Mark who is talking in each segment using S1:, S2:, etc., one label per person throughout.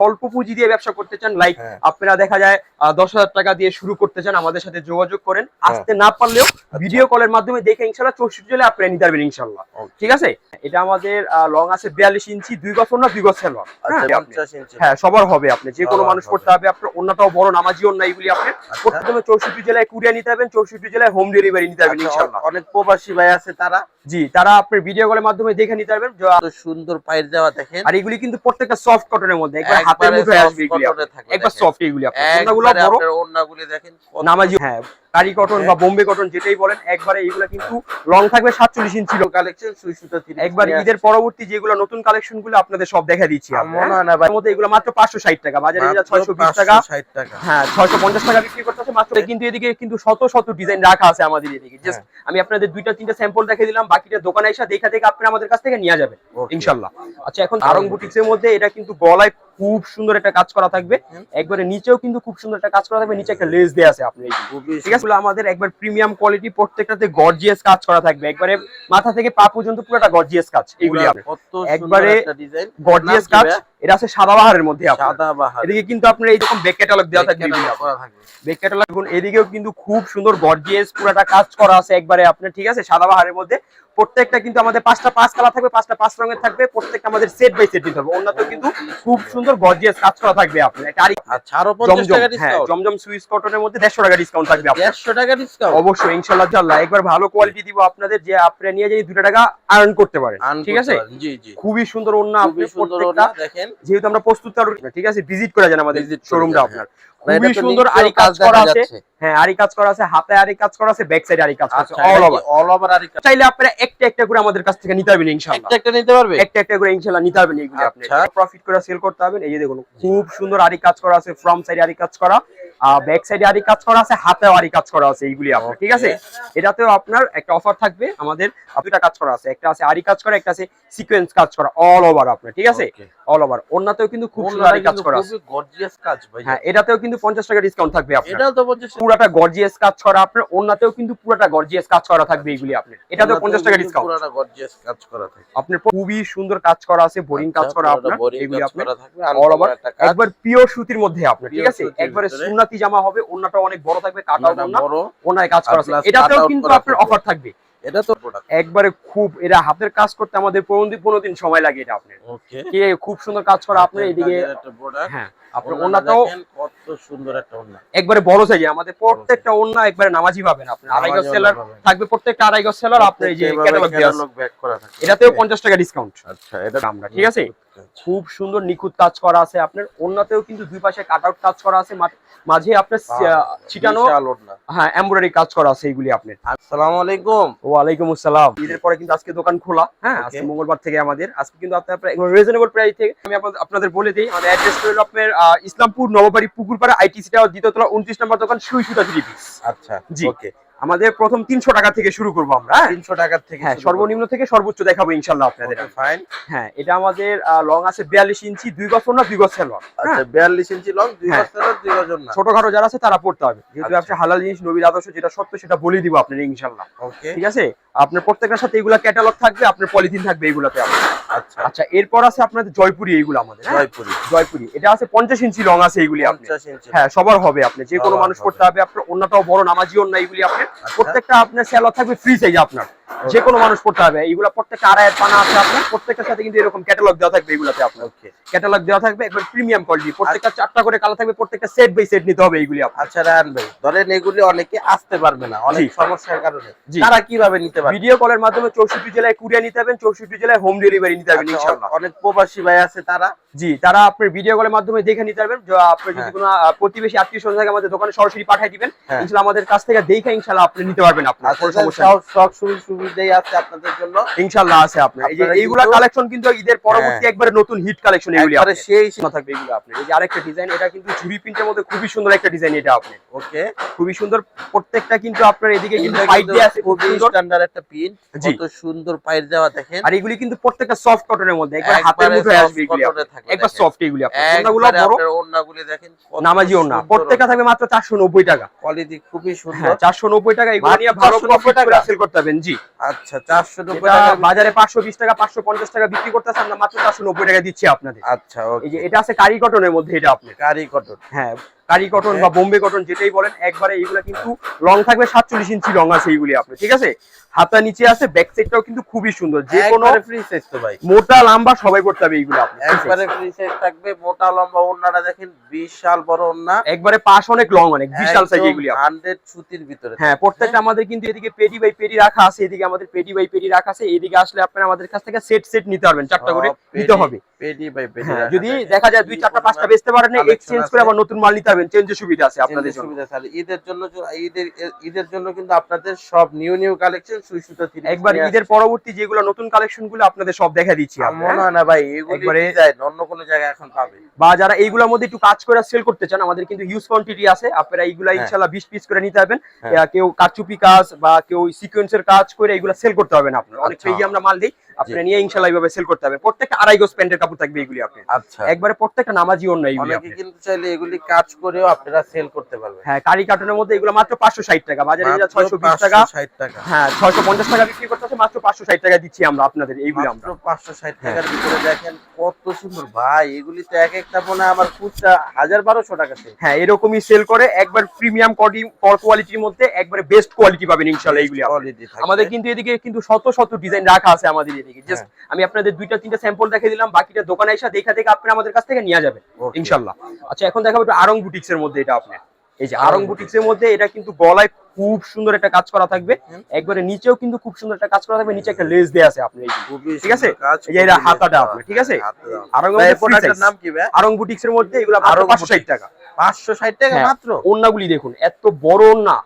S1: অল্প পুঁজি দিয়ে ব্যবসা করতে চান লাইক
S2: হ্যাঁ।
S1: আপনারা দেখা যায় দশ হাজার টাকা দিয়ে শুরু করতে চান আমাদের সাথে যোগাযোগ করেন।
S2: হ্যাঁ।
S1: আসতে না পারলেও
S2: আচ্ছা।
S1: ভিডিও কলের মাধ্যমে দেখে ইনশাল্লাহ চৌষট্টি জেলে আপনারা নিতে পারবেন ইনশাল্লাহ। ঠিক আছে? এটা আমাদের লং আছে বিয়াল্লিশ ইঞ্চি দুই গজ না দুই গজ সেলর
S2: আচ্ছা পঞ্চাশ ইঞ্চি।
S1: হ্যাঁ সবার হবে আপনি। যে কোনো মানুষ করতে হবে আপনার অন্যটাও বড় নামাজি অন্য এইগুলি আপনি।
S2: আচ্ছা।
S1: প্রথমে চৌষট্টি জেলায় কুরিয়া নিতে পারবেন চৌষট্টি জেলায় হোম ডেলিভারি নিতে পারবেন
S2: আচ্ছা,
S1: ইনশাল্লাহ।
S2: অনেক প্রবাসী ভাই আছে তারা।
S1: জি তারা আপনার ভিডিও কলের মাধ্যমে দেখে নিতে পারবেন।
S2: সুন্দর পায়ের দেওয়া দেখেন।
S1: আর এগুলি কিন্তু প্রত্যেকটা সফট কটনের মধ্যে। একবার হাতের
S2: মধ্যে
S1: মুঠোয় আসবে এগুলি একবার। সফট এগুলি আপনার। বড়?
S2: দেখেন
S1: নামাজি হ্যাঁ। কারি কটন বা বোম্বে কটন যেটাই বলেন একবারে এইগুলো কিন্তু লং থাকবে সাতচল্লিশ ইঞ্চি
S2: কালেকশন সুই সুতা
S1: একবার ঈদের পরবর্তী যেগুলো নতুন কালেকশনগুলো আপনাদের সব দেখা দিচ্ছি মধ্যে এগুলো মাত্র পাঁচশো ষাট টাকা বাজারে যেটা ছয়শো বিশ টাকা।
S2: 560 টাকা।
S1: হ্যাঁ ছয়শো পঞ্চাশ টাকা বিক্রি করতেছে মাত্র কিন্তু এদিকে কিন্তু শত শত ডিজাইন রাখা আছে আমাদের এদিকে। জাস্ট
S2: হ্যাঁ।
S1: আমি আপনাদের দুইটা তিনটা স্যাম্পল দেখে দিলাম বাকিটা দোকানে এসে দেখা থেকে আপনারা আমাদের কাছ থেকে নিয়ে যাবেন ইনশাল্লাহ। আচ্ছা এখন আরং বুটিক্স এর মধ্যে এটা কিন্তু গলায় খুব সুন্দর একটা কাজ করা থাকবে। একবারে নিচেও কিন্তু খুব সুন্দর একটা কাজ করা থাকবে নিচে একটা লেস দেয়া আছে আপনি ঠিক আছে? এগুলো আমাদের একবার প্রিমিয়াম কোয়ালিটি প্রত্যেকটাতে গর্জিয়াস কাজ করা থাকবে। একবারে মাথা থেকে পা পর্যন্ত পুরোটা গর্জিয়াস কাজ। এগুলি একবারে গর্জিয়াস কাজ। এটা আছে সাদাবাহারের মধ্যে আপনার।
S2: সাদা
S1: এদিকে কিন্তু আপনার এইরকম ব্যাক ক্যাটালগ দেওয়া থাকবে ব্যাক ক্যাটালগ এদিকেও কিন্তু খুব সুন্দর গর্জিয়াস পুরাটা কাজ করা আছে একবারে আপনার ঠিক আছে? সাদাবাহারের মধ্যে। প্রত্যেকটা কিন্তু আমাদের পাঁচটা পাঁচ কালার থাকবে পাঁচটা পাঁচ রঙের থাকবে। প্রত্যেকটা আমাদের সেট বাই সেট দিতে হবে। অন্যতেও কিন্তু খুব সুন্দর গর্জিয়াস কাজ করা থাকবে আপনার। একটা আরি
S2: আচ্ছা আরও
S1: জমজম
S2: টাকা
S1: হ্যাঁ
S2: ডিসকাউন্ট
S1: জমজম সুইস কটনের মধ্যে দেড়শো টাকা ডিসকাউন্ট থাকবে আপনার।
S2: টাকা ডিসকাউন্ট
S1: অবশ্যই ইনশাল্লাহ জাল্লাহ একবার ভালো কোয়ালিটি দিব আপনাদের যে আপনারা নিয়ে যাই দুটো টাকা আর্ন করতে পারেন ঠিক আছে?
S2: জি জি।
S1: খুবই সুন্দর অন্য আপনি প্রত্যেকটা।
S2: দেখেন।
S1: যেহেতু আমরা প্রস্তুত ঠিক আছে? ভিজিট করে যান আমাদের শোরুমটা আপনার।
S2: না,
S1: খুবই সুন্দর আরি কাজ করা আছে।
S2: ফ্রম
S1: হ্যাঁ আরি কাজ করা আছে হাতে আরি কাজ করা আছে ব্যাক সাইড আরি কাজ আছে
S2: আচ্ছা
S1: অল ওভার
S2: অল ওভার আর একটা
S1: চাইলে আপনারা একটা একটা করে আমাদের কাছ থেকে নিতে পারবেন ইনশাআল্লাহ।
S2: একটা নিতে পারবে?
S1: একটা একটা করে ইনশাআল্লাহ নিতে পারবেন এগুলো আপনি।
S2: আচ্ছা।
S1: প্রফিট করে সেল করতে পারবেন এই যে দেখুন খুব সুন্দর আরি কাজ করা আছে ফ্রম সাইডে আরি কাজ করা। ব্যাক সাইডে আরি কাজ করা আছে হাতেও আরি কাজ করা আছে এইগুলি আপনার ঠিক আছে? এটাতেও আপনার একটা অফার থাকবে আমাদের দুটা কাজ করা আছে একটা আছে আরি কাজ করা একটা আছে সিকোয়েন্স কাজ করা অল ওভার আপনার ঠিক আছে? অল ওভার অন্যতেও কিন্তু খুব সুন্দর আরি কাজ করা আছে।
S2: খুবই গর্জিয়াস কাজ ভাই
S1: হ্যাঁ এটাতেও কিন্তু পঞ্চাশ টাকা ডিসকাউন্ট থাকবে আপনার।
S2: এটাও তো পঞ্চাশ
S1: পুরাটা গর্জিয়াস কাজ করা আপনার অন্যতেও কিন্তু পুরাটা গর্জিয়াস কাজ করা থাকবে এইগুলি আপনার। এটাতেও পঞ্চাশ টাকা ডিসকাউন্ট
S2: পুরাটা গর্জিয়াস কাজ করা থাকে।
S1: আপনার খুবই সুন্দর কাজ করা আছে বোরিং কাজ
S2: আচ্ছা,
S1: করা আপনার এগুলি আপনার
S2: থাকবে, একটা কাজ।
S1: একবার পিওর সুতির মধ্যে আপনার ঠিক আছে? একবারে
S2: ভিতরে।
S1: সুন্নাতি জামা হবে ওনাটা অনেক বড় থাকবে কাটাও
S2: ওড়নাটা বড়
S1: ওনায় কাজ করা আছে। এটাতেও কিন্তু আপনার অফার থাকবে।
S2: এটা তো প্রোডাক্ট
S1: একবারে খুব এরা হাতের কাজ করতে আমাদের পনেরো দিন দিন সময় লাগে এটা আপনার।
S2: ওকে
S1: কে খুব সুন্দর কাজ করা আপনার এদিকে
S2: প্রোডাক্ট
S1: হ্যাঁ আপনার
S2: ওনাটাও
S1: ওন্নাটাও
S2: দেখেন সুন্দর একটা ওড়না।
S1: একবারে বড় সাইজে আমাদের প্রত্যেকটা একবারে নামাজি পাবেন আপনি। আড়াই গজ সেলার থাকবে প্রত্যেকটা আড়াই গজ সেলার আপনার এই যে ক্যাটালগ।
S2: করা থাকে।
S1: এটাতেও
S2: Okay?
S1: পঞ্চাশ টাকা ডিসকাউন্ট
S2: আচ্ছা এটা
S1: আমরা ঠিক আছে? খুব সুন্দর নিখুঁত কাজ করা আছে। আপনার অন্যতেও কিন্তু দুই পাশে কাট আউট কাজ করা আছে। মাঝে আপনার ছিটানো হ্যাঁ এমব্রয়ডারি কাজ করা আছে এইগুলি আপনার।
S2: আসসালামু আলাইকুম।
S1: ওয়ালাইকুম আসসালাম। ঈদের পরে কিন্তু আজকে দোকান খোলা হ্যাঁ আজকে মঙ্গলবার থেকে আমাদের। আজকে কিন্তু আপনার রিজনেবল প্রাইস থেকে আমি আপনাদের- বলে দিই। আমাদের অ্যাড্রেস হলো আপনার ইসলামপুর নববাড়ি পুকুরপাড়া আইটিসি টাওয়ার দ্বিতীয়তলা উনত্রিশ নম্বর দোকান সুই সুতা থ্রি পিস
S2: আচ্ছা
S1: জি।
S2: ওকে
S1: আমাদের প্রথম তিনশো টাকা থেকে শুরু করব আমরা হ্যাঁ?
S2: 300 টাকার থেকে
S1: হ্যাঁ সর্বনিম্ন থেকে সর্বোচ্চ দেখাবো ইনশাল্লাহ আপনাদের।
S2: ফাইন
S1: হ্যাঁ এটা আমাদের লং আছে বিয়াল্লিশ ইঞ্চি দুই গজ না দুই গজ সেলর
S2: আচ্ছা 42 ইঞ্চি লং দুই
S1: হ্যাঁ।
S2: গজ তেরো, দুই গজ ওড়না।
S1: ছোটখাটো যারা আছে তারা পড়তে হবে। যেহেতু
S2: আচ্ছা।
S1: ব্যবসা হালাল জিনিস নবীর আদর্শ যেটা সত্য সেটা বলে দিব আপনার ইনশাল্লাহ। ঠিক আছে? আপনার প্রত্যেকটার সাথে এগুলা ক্যাটালগ থাকবে আপনার পলিথিন থাকবে এগুলাতে আপনার
S2: আচ্ছা।
S1: আচ্ছা এরপর আছে আপনাদের জয়পুরি এইগুলো আমাদের হ্যাঁ?
S2: জয়পুরি।
S1: জয়পুরি। এটা আছে পঞ্চাশ ইঞ্চি লং আছে এইগুলি আপনি।
S2: 50 ইঞ্চি।
S1: হ্যাঁ সবার হবে আপনি যে কোনো মানুষ করতে হবে আপনার অন্যটাও বড় নামাজি অন্য এইগুলি আপনার
S2: আচ্ছা।
S1: প্রত্যেকটা আপনার থাকবে ফ্রি সাইজ আপনার। যে কোনো মানুষ হবে এইগুলা প্রত্যেকটা আড়াইয়ের পানা আছে আপনার প্রত্যেকটার সাথে কিন্তু এরকম ক্যাটালগ দেওয়া থাকবে এগুলাতে আপনার। ক্যাটালগ দেওয়া থাকবে একবার প্রিমিয়াম কোয়ালিটি প্রত্যেকটা চারটা করে কালার থাকবে প্রত্যেকটা সেট বাই সেট নিতে হবে এইগুলি
S2: আচ্ছা রায়ন ভাই ধরেন এগুলি অনেকে আসতে পারবে না অনেক সমস্যার কারণে। তারা কীভাবে নিতে পারবে?
S1: ভিডিও কলের মাধ্যমে চৌষট্টি জেলায় কুরিয়া নিতে পারবেন চৌষট্টি জেলায় হোম ডেলিভারি নিতে পারবেন
S2: আচ্ছা, অনেক প্রবাসী ভাই আছে তারা।
S1: জি তারা আপনার ভিডিও কলের মাধ্যমে দেখে নিতে পারবেন। আপনার যদি
S2: হ্যাঁ।
S1: কোনো প্রতিবেশী আত্মীয় স্বজন থাকে আমাদের দোকানে সরাসরি পাঠিয়ে দিবেন।
S2: হ্যাঁ।
S1: আমাদের কাছ থেকে দেখে আপনি নিতে পারবেন আপনার
S2: আচ্ছা
S1: কোনো সমস্যা
S2: সুবিধাই আছে আপনাদের জন্য।
S1: আছে আপনার। এই যে এইগুলা কালেকশন কিন্তু ঈদের পরবর্তী
S2: হ্যাঁ।
S1: একবারে নতুন হিট কালেকশন এগুলি আপনার।
S2: সেই
S1: থাকবে এগুলো এই যে আরেকটা ডিজাইন এটা কিন্তু ঝুড়ি প্রিন্টের মধ্যে খুবই সুন্দর একটা ডিজাইন এটা আপনি
S2: ওকে।
S1: খুবই সুন্দর। প্রত্যেকটা কিন্তু আপনার এদিকে কিন্তু আছে
S2: খুবই
S1: সুন্দর।
S2: স্ট্যান্ডার্ড একটা পিন
S1: জি।
S2: কত সুন্দর দেওয়া দেখেন।
S1: আর এগুলি কিন্তু প্রত্যেকটা সফট কটনের মধ্যে একবার হাতের মুঠোয় আসবে এগুলি একবার সফট এগুলি আপনার।
S2: একবারে
S1: বড়।
S2: ওড়নাগুলি দেখেন
S1: নামাজি
S2: সুন্দর
S1: প্রত্যেকটা থাকবে মাত্র চারশো নব্বই টাকা।
S2: কোয়ালিটি খুবই সুন্দর।
S1: হ্যাঁ চারশো নব্বই টাকা এগুলো নিয়ে ভালো
S2: 490
S1: প্রফিট করে
S2: টাকা।
S1: সেল করতে পারবেন জি।
S2: আচ্ছা চারশো নব্বই
S1: এটা
S2: টাকা।
S1: বাজারে পাঁচশো বিশ টাকা পাঁচশো পঞ্চাশ টাকা বিক্রি করতেছে আমরা মাত্র চারশো নব্বই টাকা দিচ্ছি আপনাদের।
S2: আচ্ছা ওকে।
S1: এই যে এটা আছে কারি কটনের মধ্যে এটা আপনার
S2: কারি কটন
S1: হ্যাঁ কারি কটন বা বোম্বে কটন যেটাই বলেন একবারে এইগুলা কিন্তু লং থাকবে সাতচল্লিশ ইঞ্চি লং আছে এইগুলি আপনি ঠিক আছে? হাতা নিচে আছে ব্যাক সাইডটাও কিন্তু খুবই সুন্দর যে কোনো
S2: ফ্রি সাইজ তো ভাই।
S1: মোটা লম্বা সবাই করতে হবে এইগুলো আপনি
S2: একবারে ফ্রি সাইজ থাকবে মোটা লম্বা ওন্নাটা দেখেন বিশাল বড় ওন্না
S1: একবারে পাশ অনেক লং অনেক বিশাল সাইজ এগুলি আপনি।
S2: হান্ড্রেড সুতির ভিতরে
S1: হ্যাঁ প্রত্যেকটা আমাদের কিন্তু এদিকে পেডি বাই পেডি রাখা আছে এদিকে আমাদের পেডি বাই পেডি রাখা আছে এদিকে আসলে আপনারা আমাদের কাছ থেকে সেট সেট নিতে পারবেন চারটা করে নিতে হবে।
S2: পেডি বাই
S1: হ্যাঁ যদি দেখা যায় দুই চারটা পাঁচটা বেচতে পারেন এক্সচেঞ্জ করে আবার নতুন মাল নিতে পারবেন চেঞ্জের সুবিধা আছে আপনাদের জন্য।
S2: সুবিধা আছে। ঈদের জন্য ঈদের ঈদের জন্য কিন্তু আপনাদের সব নিউ নিউ কালেকশন সুই সুতা
S1: একবার ঈদের পরবর্তী যেগুলো নতুন কালেকশনগুলো আপনাদের সব দেখা দিচ্ছি
S2: মনে
S1: হ্যাঁ?
S2: না ভাই এগুলি অন্য কোনো জায়গায় এখন পাবে।
S1: বা যারা এইগুলোর মধ্যে একটু কাজ করে সেল করতে চান আমাদের কিন্তু হিউজ কোয়ান্টিটি আছে। আপনারা এইগুলা
S2: হ্যাঁ।
S1: ইনশাল্লাহ বিশ পিস করে নিতে পারবেন।
S2: হ্যাঁ।
S1: কেউ কারচুপি কাজ বা কেউ সিকোয়েন্সের কাজ করে এইগুলা সেল করতে হবে না আপনার অনেক
S2: আচ্ছা।
S1: পেজে আমরা মাল দিই আপনারা নিয়ে ইনশাল্লাহ এইভাবে সেল করতে হবে প্রত্যেকটা আড়াই গজ প্যান্টের কাপড় থাকবে এইগুলি আপনি
S2: আচ্ছা।
S1: একবারে প্রত্যেকটা নামাজি অন্য এইগুলি
S2: কিন্তু চাইলে এগুলি কাজ করেও আপনারা সেল করতে পারবেন
S1: হ্যাঁ কারি কার্টনের মধ্যে এগুলো মাত্র পাঁচশো ষাট টাকা বাজারে যেটা
S2: মাত্র
S1: ছয়শো বিশ টাকা
S2: 560 টাকা
S1: হ্যাঁ ছয়শো পঞ্চাশ টাকা বিক্রি করতেছে মাত্র পাঁচশো ষাট টাকা দিচ্ছি আমরা আপনাদের এইগুলো আমরা
S2: মাত্র পাঁচশো ষাট
S1: হ্যাঁ।
S2: টাকার ভিতরে দেখেন কত সুন্দর ভাই এগুলি তো এক একটা মনে আমার খুচরা হাজার বারোশো টাকা সে
S1: হ্যাঁ এরকমই সেল করে একবার প্রিমিয়াম কোয়ালিটির মধ্যে একবারে বেস্ট কোয়ালিটি পাবেন আপনারা।
S2: কোয়ালিটি
S1: আমাদের কিন্তু এদিকে কিন্তু শত শত ডিজাইন রাখা আছে আমাদের এদিকে জাস্ট
S2: হ্যাঁ।
S1: আমি আপনাদের দুইটা তিনটা স্যাম্পল দেখে দিলাম বাকিটা দোকানে এসে দেখা দেখে আপনারা আমাদের কাছ থেকে নিয়ে যাবেন
S2: Okay.
S1: ইনশাল্লাহ আচ্ছা এখন দেখাবো একটু আরং বুটিক্স এর মধ্যে এটা আপনার এই যে
S2: আরং
S1: বুটিক্সের বুটিক্স এর মধ্যে এটা কিন্তু গলায় খুব সুন্দর একটা কাজ করা থাকবে। একবারে নিচেও কিন্তু খুব সুন্দর একটা কাজ করা থাকবে নিচে একটা লেস দেয়া আছে আপনি ঠিক আছে? এই যে এটা হাতাটা আপনি ঠিক আছে? আরং বুটিক্সের
S2: প্রোডাক্টের নাম কি ভাই?
S1: আরং বুটিক্স এর মধ্যে এগুলো
S2: আরং
S1: পাঁচশো ষাট টাকা
S2: পাঁচশো ষাট টাকা
S1: হ্যাঁ।
S2: মাত্র
S1: ওন্নাগুলি দেখুন এত বড় ওন্না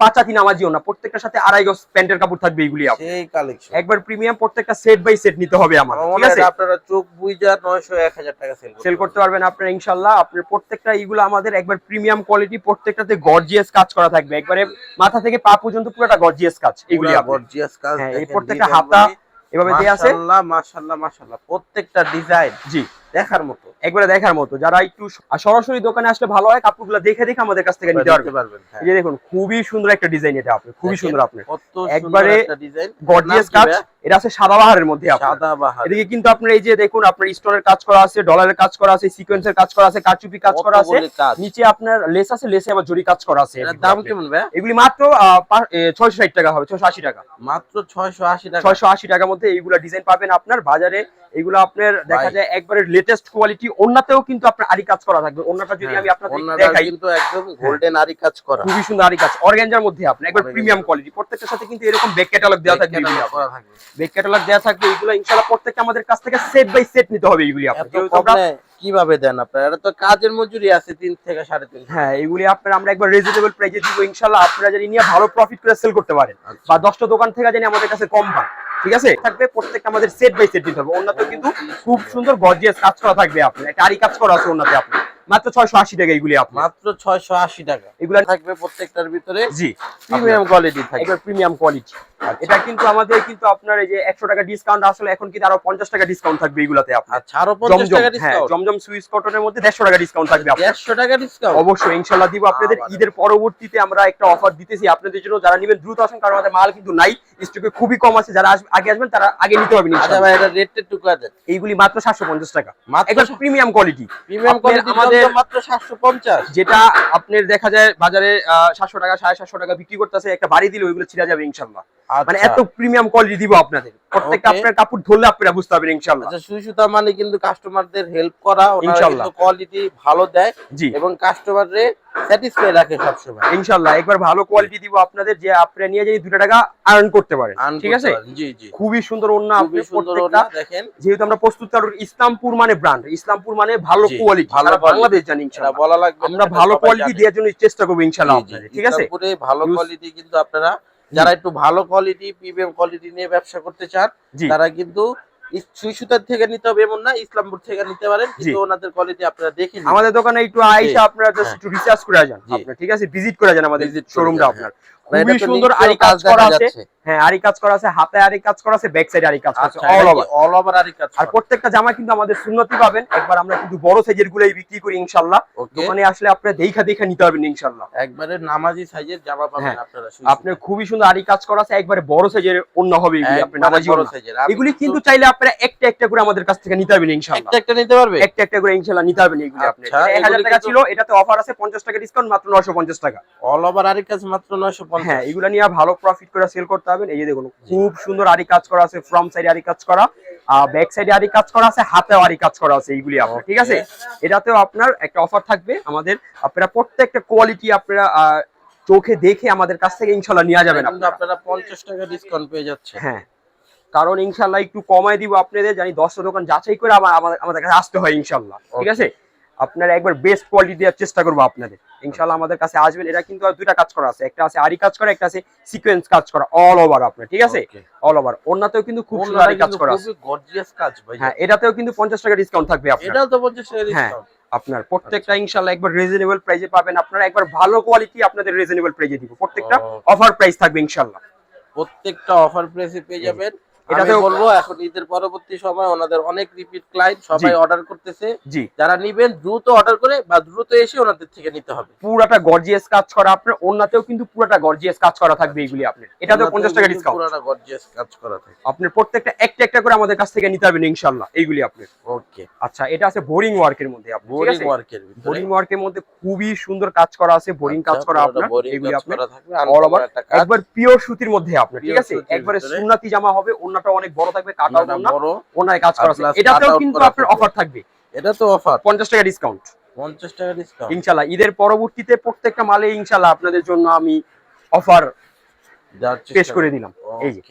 S1: পাঁচাতি নামাজি ওন্না প্রত্যেকটার সাথে আড়াই গজ প্যান্টের কাপড় থাকবে এইগুলি
S2: সেই কালেকশন
S1: একবার প্রিমিয়াম প্রত্যেকটা সেট বাই সেট নিতে হবে আমার ঠিক আছে?
S2: আপনারা চোখ বুঝা নয়শো এক টাকা সেল
S1: সেল করতে পারবেন আপনারা ইনশাল্লাহ। আপনার প্রত্যেকটা এইগুলো আমাদের একবার প্রিমিয়াম কোয়ালিটি প্রত্যেকটাতে গর্জিয়াস কাজ করা থাকবে। একবারে মাথা থেকে পা পর্যন্ত পুরোটা গর্জিয়াস কাজ এগুলি
S2: গর্জিয়াস কাজ
S1: হ্যাঁ, এই প্রত্যেকটা হাতা এভাবে দেয়া আছে।
S2: মাশাআল্লাহ মাশাআল্লাহ মাশাআল্লাহ প্রত্যেকটা ডিজাইন
S1: জি।
S2: দেখার মতো
S1: একবারে দেখার মতো। যারা একটু সরাসরি দোকানে আসলে ভালো হয় কাপড়গুলো দেখে দেখে আমাদের কাছ থেকে নিতে পারবেন।
S2: হ্যাঁ।
S1: এই যে দেখুন খুবই সুন্দর একটা ডিজাইন এটা আপনি খুবই সুন্দর
S2: আপনি।
S1: একবারে
S2: ডিজাইন।
S1: গর্জিয়াস কাজ। এটা আছে সাদাবাহারের মধ্যে এদিকে কিন্তু আপনার এই যে দেখুন আপনার স্টোনের কাজ করা আছে ডলারের কাজ করা আছে সিকোয়েন্সের কাজ করা আছে কারচুপি কাজ করা আছে। নিচে আপনার লেস আছে লেসে আবার জরি কাজ করা আছে
S2: দাম কেমন ভাই?
S1: এগুলি মাত্র ছয়শো ষাট টাকা হবে ছয়শো আশি টাকা।
S2: মাত্র 680 টাকা।
S1: ছয়শো আশি টাকার মধ্যে এইগুলা ডিজাইন পাবেন আপনার বাজারে এগুলো আপনার দেখা যায় একবারে লেটেস্ট কোয়ালিটি অন্যতেও কিন্তু আপনার আরি কাজ করা থাকবে। অন্যটা যদি আমি আপনাদের দেখাই
S2: কিন্তু একদম গোল্ডেন আরি কাজ করা।
S1: খুবই সুন্দর আরি কাজ অর্গানজার মধ্যে আপনার একবার প্রিমিয়াম কোয়ালিটি প্রত্যেকটার সাথে কিন্তু এরকম ব্যাক ক্যাটালগ দেওয়া থাকবে। ব্যাক ক্যাটালগ দেওয়া থাকবে এইগুলো ইনশাআল্লাহ প্রত্যেকটা আমাদের কাছ থেকে সেট বাই সেট নিতে হবে এইগুলি আপনার
S2: কীভাবে দেন আপনারা? এটা তো কাজের মজুরি আছে 3 থেকে 3.5
S1: হ্যাঁ এগুলি আপনার আমরা একবার রিজনেবল প্রাইসে দিব ইনশাআল্লাহ আপনারা যদি নিয়ে ভালো প্রফিট করে সেল করতে পারেন।
S2: আচ্ছা।
S1: বা দশটা দোকান থেকে জানি আমাদের কাছে কম পান ঠিক আছে? থাকবে প্রত্যেকটা আমাদের সেট বাই সেট দিতে হবে। অন্যতে কিন্তু খুব সুন্দর গর্জিয়াস কাজ করা থাকবে আপনার। একটা আরি কাজ করা আছে অন্যতে আপনার। মাত্র ছয়শো আশি টাকা এগুলি আপনার।
S2: মাত্র 680 টাকা।
S1: এগুলা
S2: থাকবে প্রত্যেকটার ভিতরে
S1: জি
S2: প্রিমিয়াম কোয়ালিটি থাকবে
S1: প্রিমিয়াম কোয়ালিটি এটা কিন্তু আমাদের কিন্তু আপনার এই যে একশো টাকা ডিসকাউন্ট আসলে এখন কিন্তু আরও পঞ্চাশ টাকা ডিসকাউন্ট থাকবে এগুলাতে আপনার।
S2: আচ্ছা আরও 50
S1: জমজম
S2: টাকা
S1: হ্যাঁ
S2: ডিসকাউন্ট
S1: জমজম সুইস কটনের মধ্যে দেড়শো টাকা ডিসকাউন্ট থাকবে আপনার।
S2: 150 টাকা ডিসকাউন্ট
S1: অবশ্যই ইনশাল্লাহ দিব আপনাদের। ঈদের পরবর্তীতে আমরা একটা অফার দিতেছি আপনাদের জন্য। যারা নেবেন দ্রুত আসুন কারণ আমাদের মাল কিন্তু নাই। স্টকে খুবই কম আছে। যারা আগে আসবেন তারা আগে নিতে পারবেন
S2: আচ্ছা। ভাই এটা রেটটা একটু করে দেন।
S1: এইগুলি মাত্র সাতশো পঞ্চাশ টাকা।
S2: মাত্র
S1: প্রিমিয়াম কোয়ালিটি
S2: প্রিমিয়াম কোয়ালিটি
S1: আমাদের-
S2: আমাদের মাত্র 750
S1: যেটা আপনার দেখা যায় বাজারে সাতশো টাকা সাড়ে সাতশো টাকা বিক্রি করতেছে একটা বাড়ি দিলে ওইগুলো ছিঁড়া যাবে ইনশাল্লাহ। মানে
S2: আচ্ছা।
S1: এত প্রিমিয়াম কোয়ালিটি দিব আপনাদের। প্রত্যেকটা আপনার কাপড় ধরলে আপনারা বুঝতে পারবেন ইনশাল্লাহ
S2: আচ্ছা সুই সুতা মানে কিন্তু কাস্টমারদের হেল্প করা ওনারা কিন্তু কোয়ালিটি ভালো দেয় এবং কাস্টমাররে স্যাটিসফাই রাখে সবসময়।
S1: ইনশাল্লাহ একবার ভালো কোয়ালিটি দিব আপনাদের যে আপনারা নিয়ে যাই দুটো টাকা আর্ন করতে পারেন। ঠিক আছে?
S2: জি জি।
S1: খুবই সুন্দর অন্য আপনি প্রত্যেকটা।
S2: দেখেন।
S1: যেহেতু আমরা প্রস্তুত কারণ ইসলামপুর মানে ব্র্যান্ড ইসলামপুর মানে ভালো কোয়ালিটি
S2: ভালো
S1: বাংলাদেশ জানি ইনশাআল্লাহ।
S2: বলা লাগবে
S1: আমরা ভালো কোয়ালিটি দেওয়ার জন্য চেষ্টা করব ইনশাআল্লাহ আপনাদের ঠিক আছে?
S2: ইসলামপুরে ভালো কোয়ালিটি কিন্তু আপনারা যারা একটু ভালো কোয়ালিটি প্রিমিয়াম কোয়ালিটি নিয়ে ব্যবসা করতে চান তারা কিন্তু থেকে নিতে হবে এমন না ইসলামপুর থেকে নিতে পারেন কিন্তু ওনাদের কোয়ালিটি আপনারা দেখে
S1: আমাদের দোকানে একটু আইসা আপনারা জাস্ট
S2: হ্যাঁ।
S1: একটু রিসার্চ করে যান
S2: জি।
S1: ঠিক আছে? ভিজিট করে যান আমাদের শোরুমটা আপনার। খুবই সুন্দর আরি কাজ করা আছে। হ্যাঁ আরি কাজ করা আছে হাতে আরি কাজ করা আছে ব্যাক সাইডে আরি কাজ করা আছে
S2: আচ্ছা
S1: অল ওভার
S2: অল ওভার আরি কাজ
S1: আর প্রত্যেকটা জামা কিন্তু আমাদের সুন্নতি পাবেন। একবার আমরা কিন্তু বড় সাইজের গুলাই বিক্রি করি ইনশাআল্লাহ। দোকানে আসলে আপনি দেখা দেখা নিতে পারবেন ইনশাআল্লাহ।
S2: একবারে নামাজি সাইজের জামা পাবেন
S1: হ্যাঁ,
S2: আপনারা
S1: আপনার খুবই সুন্দর আরি কাজ করা আছে একবারে বড় সাইজের অন্য হবে এগুলি আপনি নামাজি
S2: বড় সাইজের
S1: এগুলি কিন্তু চাইলে আপনারা একটা একটা করে আমাদের কাছ থেকে নিতে পারবেন ইনশাআল্লাহ।
S2: একটা একটা নিতে পারবে?
S1: একটা একটা করে ইনশাআল্লাহ নিতে পারবেন এগুলি আপনি।
S2: আচ্ছা,
S1: এক হাজার
S2: এগুলি
S1: টাকা ছিল এটাতে অফার আছে পঞ্চাশ টাকা ডিসকাউন্ট মাত্র নশো পঞ্চাশ টাকা।
S2: অল ওভার আরি কাজ মাত্র 950
S1: হ্যাঁ এগুলা নিয়ে ভালো প্রফিট করে সেল করতে পারবেন এই যে দেখুন খুব সুন্দর আরি কাজ করা আছে ফ্রম সাইডে আরি কাজ করা ব্যাক সাইডে আরি কাজ করা আছে আরি কাজ করা আছে এইগুলি আপনার ঠিক আছে? এটাতেও আপনার একটা অফার থাকবে আমাদের আপনারা প্রত্যেকটা কোয়ালিটি আপনারা আহ, চোখে দেখে আমাদের কাছ থেকে ইনশাল্লাহ নিয়ে যাবেন আপনারা।
S2: 50 টাকা ডিসকাউন্ট পেয়ে যাচ্ছে
S1: হ্যাঁ কারণ ইনশাল্লাহ একটু কমাই দিব আপনাদের জানি দশটা দোকান যাচাই করে আমাদের কাছে আসতে হয় ইনশাল্লাহ ঠিক আছে? আপনারা একবার বেস্ট কোয়ালিটি দেওয়ার চেষ্টা করব আপনাদের। ইনশাল্লাহ আমাদের কাছে আসবেন। এটা কিন্তু দুইটা কাজ করা আছে। একটা আছে আরি কাজ করা একটা আছে সিকোয়েন্স কাজ করা অল ওভার আপনার ঠিক আছে? অল ওভার অন্যতেও কিন্তু খুব সুন্দর আরি কাজ করা আছে
S2: গর্জিয়াস কাজ ভাই
S1: হ্যাঁ এটাতেও কিন্তু পঞ্চাশ টাকা ডিসকাউন্ট থাকবে আপনার।
S2: এটাও তো 50 টাকা
S1: হ্যাঁ।
S2: ডিসকাউন্ট
S1: আপনার প্রত্যেকটা ইনশাল্লাহ একবার রিজনেবল প্রাইসে পাবেন। আপনারা একবার ভালো কোয়ালিটি আপনাদের রিজনেবল প্রাইসে দিব। প্রত্যেকটা অফার প্রাইস থাকবে ইনশাল্লাহ
S2: প্রত্যেকটা অফার প্রাইসে পেয়ে যাবেন। এটা বলব এখন ঈদের পরবর্তী সময় ওনাদের অনেক রিপিট ক্লায়েন্ট সবাই অর্ডার করতেছে।
S1: জি।
S2: যারা নিবেন দ্রুত অর্ডার করে বা দ্রুত এসে ওনাদের থেকে নিতে হবে।
S1: পুরাটা গর্জিয়াস কাজ করা আপনার অন্যতেও কিন্তু পুরাটা গর্জিয়াস কাজ করা থাকবে এটাতেও
S2: ওনাতেও
S1: পঞ্চাশ টাকা ডিসকাউন্ট
S2: পুরাটা গর্জিয়াস কাজ করা থাকে।
S1: আপনার প্রত্যেকটা একটা একটা করে আমাদের কাছ থেকে নিতে পারবেন ইনশাল্লাহ এইগুলি আপনার।
S2: ওকে
S1: আচ্ছা এটা আছে বোরিং ওয়ার্কের মধ্যে আপনার ঠিক
S2: বোরিং ওয়ার্কের
S1: বোরিং ওয়ার্কের মধ্যে খুবই সুন্দর কাজ করা আছে বোরিং কাজ
S2: আচ্ছা,
S1: করা আপনার এগুলি
S2: থাকবে
S1: একবার পিওর সুতির মধ্যে ঠিক আছে? একবারে। সুন্নাতি জামা হবে ওন্নাটা অনেক বড় থাকবে কাটা
S2: ওনাটা বড়
S1: ওনায় কাজ করা এটাতেও কিন্তু আপনার অফার থাকবে।
S2: এটা তো অফার
S1: পঞ্চাশ টাকা ডিসকাউন্ট
S2: 50 টাকা ডিসকাউন্ট
S1: ইনশাল্লাহ ঈদের পরবর্তীতে প্রত্যেকটা মালে ইনশাআল্লাহ আপনাদের জন্য আমি অফার পেশ করে দিলাম। এই যে।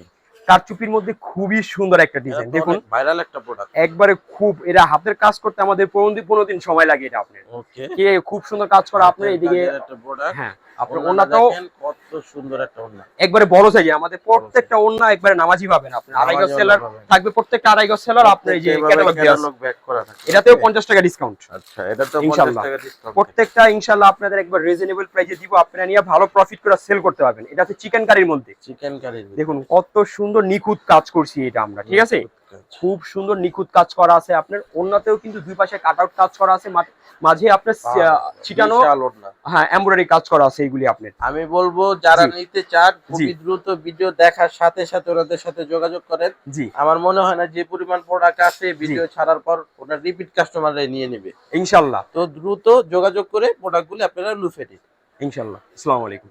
S1: কারচুপির মধ্যে খুবই সুন্দর একটা ডিজাইন দেখুন।
S2: ভাইরাল একটা প্রোডাক্ট
S1: একবারে খুব এটা হাতের কাজ করতে আমাদের পনেরো পনেরো দিন সময় লাগে এটা আপনার।
S2: ওকে
S1: কে খুব সুন্দর কাজ করা আপনার এদিকে
S2: একটা প্রোডাক্ট
S1: হ্যাঁ আপনার ওনাটাও
S2: কত সুন্দর একটা ওন্না
S1: একবারে বড় সাইজে আমাদের প্রত্যেকটা ওন্না একবারে নামাজি পাবেন আপনি। আড়াই গজ সেলার থাকবে প্রত্যেকটা আড়াই গজ সেলার আপনার এই যে ক্যাটালগ আছে।
S2: ব্যাক করা থাকে।
S1: এটাতেও পঞ্চাশ টাকা ডিসকাউন্ট
S2: আচ্ছা এটা তো 50 টাকা ডিসকাউন্ট
S1: প্রত্যেকটা ইনশাল্লাহ আপনাদের একবার রিজনেবল প্রাইসে দিব। আপনারা নিয়ে ভালো প্রফিট করে সেল করতে পারবেন। এটা হচ্ছে চিকেন কারির মধ্যে।
S2: চিকেন কারি
S1: দেখুন কত সুন্দর নিখুঁত কাজ করছি এটা আমরা ঠিক আছে? খুব সুন্দর নিখুঁত কাজ করা আছে আপনার অন্যতেও কিন্তু দুই পাশে কাট আউট কাজ করা আছে মাঝে আপনার ছিটানো হ্যাঁ এমব্রয়ডারি কাজ করা আছে এইগুলি আপনার।
S2: আমি বলব যারা নিতে চান খুবই দ্রুত ভিডিও দেখার সাথে সাথে ওনাদের সাথে যোগাযোগ করেন।
S1: জি।
S2: আমার মনে হয় না যে পরিমাণ প্রোডাক্ট আছে ভিডিও ছাড়ার পর ওনার রিপিট কাস্টমাররাই নিয়ে নেবে।
S1: ইনশাল্লাহ।
S2: তো দ্রুত যোগাযোগ করে প্রোডাক্টগুলি আপনারা লুফে নিন।
S1: ইনশাল্লাহ। আসসালামু আলাইকুম।